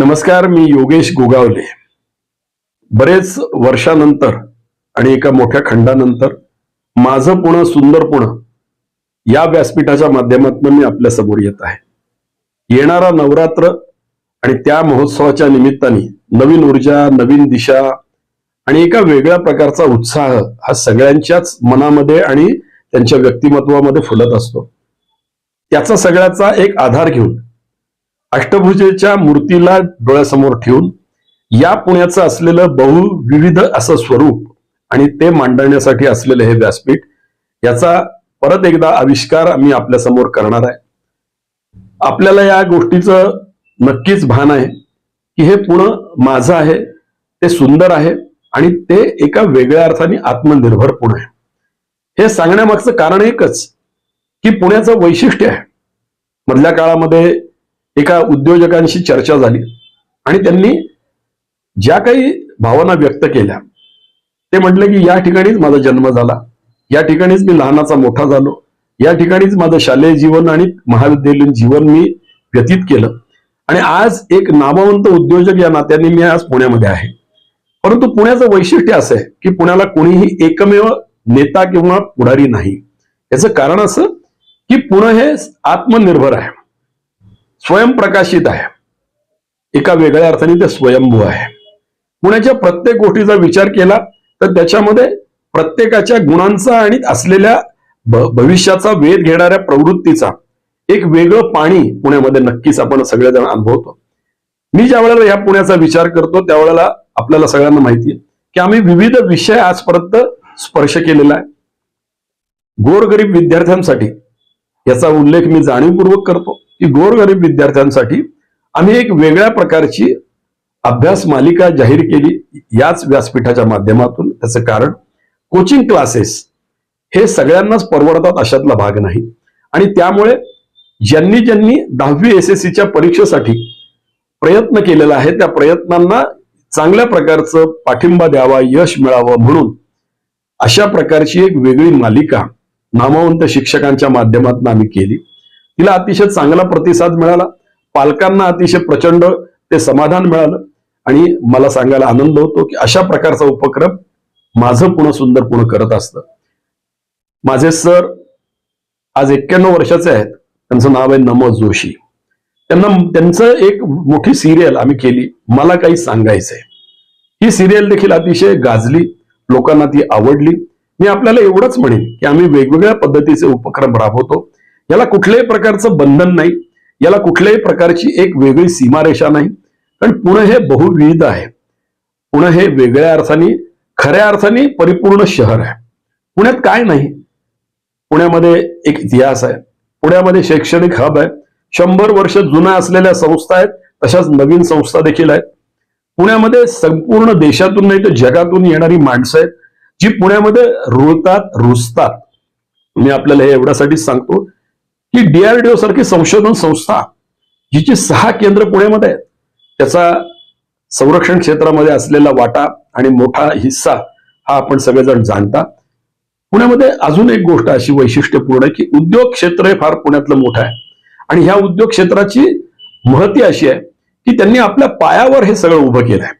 नमस्कार मी योगेश गोगावले. बरेच वर्षानंतर आणि एका मोठ्या खंडानंतर माझं पुणं सुंदर पुणं या व्यासपीठाच्या माध्यमातून मी आपल्यासमोर येत आहे. येणारा नवरात्र आणि त्या महोत्सवाच्या निमित्ताने नवीन ऊर्जा नवीन दिशा आणि एका वेगळ्या प्रकारचा उत्साह हा सगळ्यांच्याच मनामध्ये आणि त्यांच्या व्यक्तिमत्वामध्ये फुलत असतो. त्याचा सगळ्याचा एक आधार घेऊन अष्टभुजेच्या मूर्तीला डोळ्यासमोर ठेवून या पुण्याचं असलेलं बहुविविध असं स्वरूप आणि ते मांडण्यासाठी असलेलं हे व्यासपीठ याचा परत एकदा आविष्कार आम्ही आपल्यासमोर करणार आहे. आपल्याला या गोष्टीचं नक्कीच भान आहे की हे पुणं माझं आहे ते सुंदर आहे आणि ते एका वेगळ्या अर्थाने आत्मनिर्भर पुणे आहे. हे सांगण्यामागचं कारण एकच की पुण्याचं वैशिष्ट्य आहे. मधल्या काळामध्ये एका उद्योजकांशी चर्चा झाली. आणि त्यांनी ज्या काही भावना व्यक्त केल्या ते म्हटले की या ठिकाणीच माझा जन्म झाला. या ठिकाणीच मी लहानाचा मोठा झालो. या ठिकाणीच माझं शालेय जीवन आणि महाविद्यालयीन जीवन मी व्यतीत केलं. आणि आज एक नामवंत उद्योजक या नात्याने मी आज पुण्यामध्ये आहे. परंतु पुण्याचं वैशिष्ट्य असं आहे की पुण्याला कोणीही एकमेव नेता किंवा पुढारी नाही. याचं कारण असं की पुणे हे आत्मनिर्भर आहे. स्वयंप्रकाशित आहे. एका वेगळ्या अर्थाने ते स्वयंभू आहे. पुण्याच्या प्रत्येक गोष्टीचा विचार केला तर त्याच्यामध्ये प्रत्येकाच्या गुणांचा आणि असलेल्या भविष्याचा वेध घेणाऱ्या प्रवृत्तीचा एक वेगळं पाणी पुण्यामध्ये नक्कीच आपण सगळेजण अनुभवतो. मी ज्या वेळेला या पुण्याचा विचार करतो त्यावेळेला आपल्याला सगळ्यांना माहिती आहे की आम्ही विविध विषय आजपर्यंत स्पर्श केलेला आहे. गोरगरीब विद्यार्थ्यांसाठी याचा उल्लेख मी जाणीवपूर्वक करतो. की गोरगरीब विद्यार्थ्यांसाठी आम्ही एक वेगळ्या प्रकारची अभ्यास मालिका जाहीर केली याच व्यासपीठाच्या माध्यमातून. त्याचं कारण कोचिंग क्लासेस हे सगळ्यांनाच परवडतात अशातला भाग नाही. आणि त्यामुळे ज्यांनी ज्यांनी दहावी एस एस सीच्या परीक्षेसाठी प्रयत्न केलेला आहे त्या प्रयत्नांना चांगल्या प्रकारचं पाठिंबा द्यावा यश मिळावं म्हणून अशा प्रकारची एक वेगळी मालिका नामवंत शिक्षकांच्या माध्यमातून आम्ही केली. तिला अतिशय चांगला प्रतिसाद मिळाला. पालकांना अतिशय प्रचंड ते समाधान मिळालं. आणि मला सांगायला आनंद होतो की अशा प्रकारचा उपक्रम माझं पुणे सुंदर पुणे करत असतं. माझे सर आज एक्क्याण्णव वर्षाचे आहेत. त्यांचं नाव आहे नमो जोशी. त्यांना त्यांचं एक मोठी सिरियल आम्ही केली. मला काही सांगायचंय. ही सिरियल देखील अतिशय गाजली. लोकांना ती आवडली. मी आपल्याला एवढंच म्हणेन की आम्ही वेगवेगळ्या पद्धतीचे उपक्रम राबवतो. याला कुठल्याही प्रकारचं बंधन नाही. याला कुठल्याही प्रकारची एक वेगळी सीमारेषा नाही. कारण पुणे हे बहुविध आहे. पुणे हे वेगळ्या अर्थाने खऱ्या अर्थाने परिपूर्ण शहर आहे. पुण्यात काय नाही. पुण्यामध्ये एक इतिहास आहे. पुण्यामध्ये शैक्षणिक हब आहे. शंभर वर्ष जुना असलेल्या संस्था आहेत. तशाच नवीन संस्था देखील आहेत. पुण्यामध्ये संपूर्ण देशातून नाही तर जगातून येणारी माणसं आहेत जी पुण्यामध्ये रुळतात रुजतात. मी आपल्याला हे एवढ्यासाठी सांगतो की डीआरडीओ सारखी संशोधन संस्था जिची सहा केंद्र पुण्यामध्ये आहेत. त्याचा संरक्षण क्षेत्रामध्ये असलेला वाटा आणि मोठा हिस्सा हा आपण सगळेजण जाणता. पुण्यामध्ये अजून एक गोष्ट अशी वैशिष्ट्यपूर्ण आहे की उद्योग क्षेत्र हे फार पुण्यातलं मोठं आहे. आणि ह्या उद्योग क्षेत्राची महती अशी आहे की त्यांनी आपल्या पायावर हे सगळं उभं केलं आहे.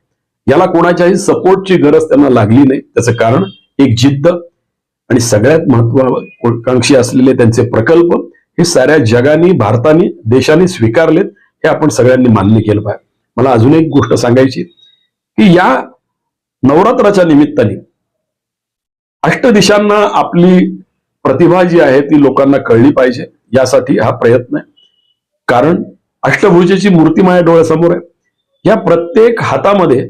याला कोणाच्याही सपोर्टची गरज त्यांना लागली नाही. त्याचं कारण एक जिद्द आणि सगळ्यात महत्वाकांक्षी असलेले त्यांचे प्रकल्प हे साऱ्या जगाने भारताने देशाने स्वीकारलेत हे आपण सगळ्यांनी मान्य केलं पाहिजे. मला अजून एक गोष्ट सांगायची की या नवरात्राच्या निमित्ताने अष्टदिशांना आपली प्रतिभा जी आहे ती लोकांना कळली पाहिजे. यासाठी हा प्रयत्न आहे. कारण अष्टभुजेची मूर्ती माझ्या डोळ्यासमोर आहे. या प्रत्येक हातामध्ये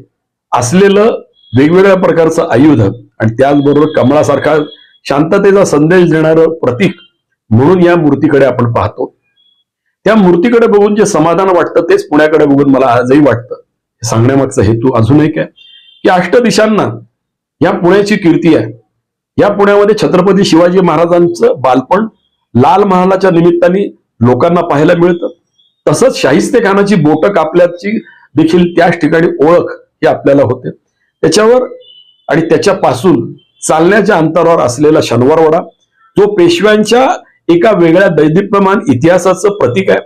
असलेलं वेगवेगळ्या प्रकारचं आयुध आणि त्याचबरोबर कमळासारखा शांततेचा संदेश देणारं प्रतीक म्हणून या मूर्तीकडे आपण पाहतो. त्या मूर्तीकडे बघून जे समाधान वाटतं तेच पुण्याकडे बघून मला आजही वाटतं. सांगण्यामागचा हेतू अजून एक आहे की अष्टदिशांना या पुण्याची कीर्ती आहे. या पुण्यामध्ये छत्रपती शिवाजी महाराजांचं बालपण लाल महालाच्या निमित्ताने लोकांना पाहायला मिळतं. तसंच शाहिस्ते खानाची बोटं कापल्याची देखील त्याच ठिकाणी ओळख ही आपल्याला होते. त्याच्यावर आणि त्याच्यापासून चालण्याच्या अंतरावर असलेला शनिवारवाडा जो पेशव्यांच्या एका वेगळ्या दैदिप्यमान इतिहासाचं प्रतीक आहे.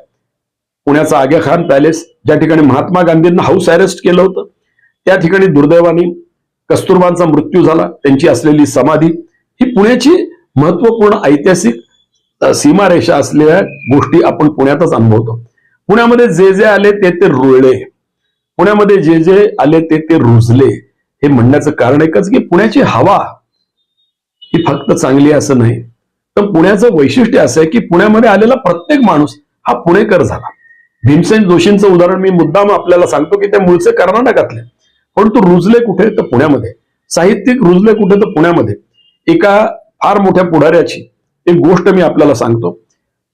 पुण्याचा आग्या खान पॅलेस ज्या ठिकाणी महात्मा गांधींना हाऊस अरेस्ट केलं होतं त्या ठिकाणी दुर्दैवाने कस्तुरबांचा मृत्यू झाला. त्यांची असलेली समाधी ही पुण्याची महत्त्वपूर्ण ऐतिहासिक सीमारेषा असलेल्या गोष्टी आपण पुण्यातच अनुभवतो. पुण्यामध्ये जे जे आले ते ते रुळले. पुण्यामध्ये जे जे आले ते ते रुजले. हे म्हणण्याचं कारण एकच की पुण्याची हवा ही फक्त चांगली असं नाही. तर पुण्याचं वैशिष्ट्य असं आहे की पुण्यामध्ये आलेला प्रत्येक माणूस हा पुणेकर झाला. भीमसेन जोशींचं उदाहरण मी मुद्दाम आपल्याला सांगतो की ते मूळचे कर्नाटकातले. परंतु रुजले कुठे तर पुण्यामध्ये. साहित्यिक रुजले कुठे तर पुण्यामध्ये. एका फार मोठ्या पुढाऱ्याची एक गोष्ट मी आपल्याला सांगतो.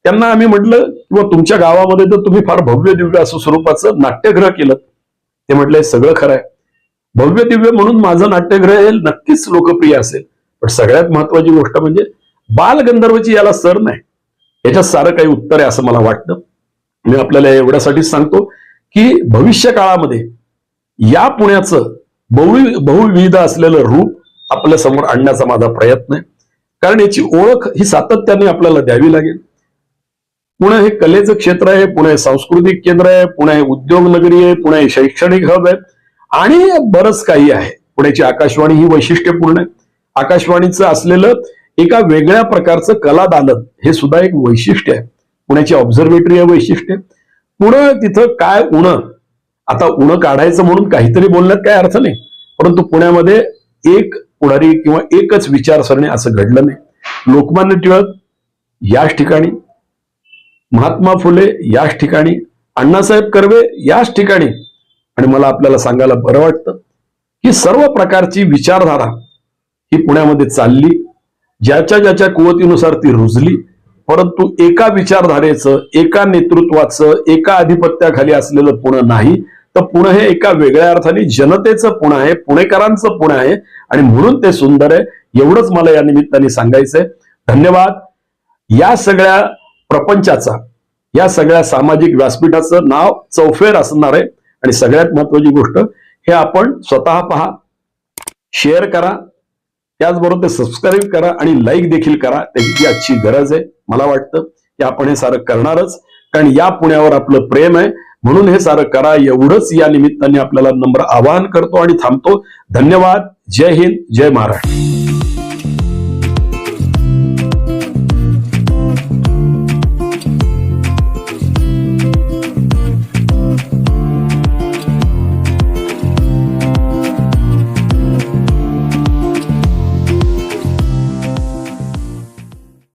त्यांना आम्ही म्हटलं किंवा तुमच्या गावामध्ये तर तुम्ही फार भव्य दिव्य असं स्वरूपाचं नाट्यग्रह केलं. ते म्हटलं "हे सगळं खरं आहे. भव्य दिव्य म्हणून माझं नाट्यग्रह हे नक्कीच लोकप्रिय असेल. पण सगळ्यात महत्वाची गोष्ट म्हणजे बालगंधर्वची याला सर नाही. याच्यात सारं काही उत्तर आहे असं मला वाटतं. मी आपल्याला एवढ्यासाठीच सांगतो की भविष्य काळामध्ये या पुण्याचं बहु बहुविध असलेलं रूप आपल्यासमोर आणण्याचा माझा प्रयत्न आहे. कारण याची ओळख ही सातत्याने आपल्याला द्यावी लागेल. पुणे हे कलेचं क्षेत्र आहे पुणे हे सांस्कृतिक केंद्र आहे पुणे हे उद्योग नगरी आहे पुणे शैक्षणिक हब आहे. आणि बरंच काही आहे. पुण्याची आकाशवाणी ही वैशिष्ट्यपूर्ण आहे. आकाशवाणीचं असलेलं एका वेगळ्या प्रकारचं कला दालन हे सुद्धा एक वैशिष्ट्य आहे. पुण्याची ऑब्झर्वेटरी हे वैशिष्ट्य पुणं तिथं काय उणं? आता उणं काढायचं म्हणून काहीतरी बोलण्यात काय अर्थ नाही. परंतु पुण्यामध्ये एक पुढारी किंवा एकच विचारसरणी असं घडलं नाही. लोकमान्य टिळक याच ठिकाणी महात्मा फुले याच ठिकाणी अण्णासाहेब कर्वे याच ठिकाणी. आणि मला आपल्याला सांगायला बरं वाटतं की सर्व प्रकारची विचारधारा ही पुण्यामध्ये चालली. ज्याच्या ज्याच्या कुवतीनुसार ती रुजली परंतु एका विचारधारेचं एका नेतृत्वाचं एका अधिपत्याखाली असलेलं पुणे नाही तर पुणे हे एका वेगळ्या अर्थाने जनतेचं पुणे आहे पुणेकरांचं पुणे आहे आणि म्हणून ते सुंदर आहे. एवढंच मला या निमित्ताने सांगायचंय. धन्यवाद. या सगळ्या प्रपंचाचा या सगळ्या सामाजिक व्यासपीठाचं नाव चौफेर असणार आहे. आणि सगळ्यात महत्वाची गोष्ट हे आपण स्वतः पहा शेअर करा. त्याचबरोबर ते सबस्क्राईब करा आणि लाईक देखील करा. त्याची आजची गरज आहे. मला वाटतं की आपण हे सारं करणारच. कारण या पुण्यावर आपलं प्रेम आहे. म्हणून हे सारं करा. एवढंच या निमित्ताने आपल्याला नम्र आवाहन करतो आणि थांबतो. धन्यवाद. जय हिंद. जय महाराष्ट्र.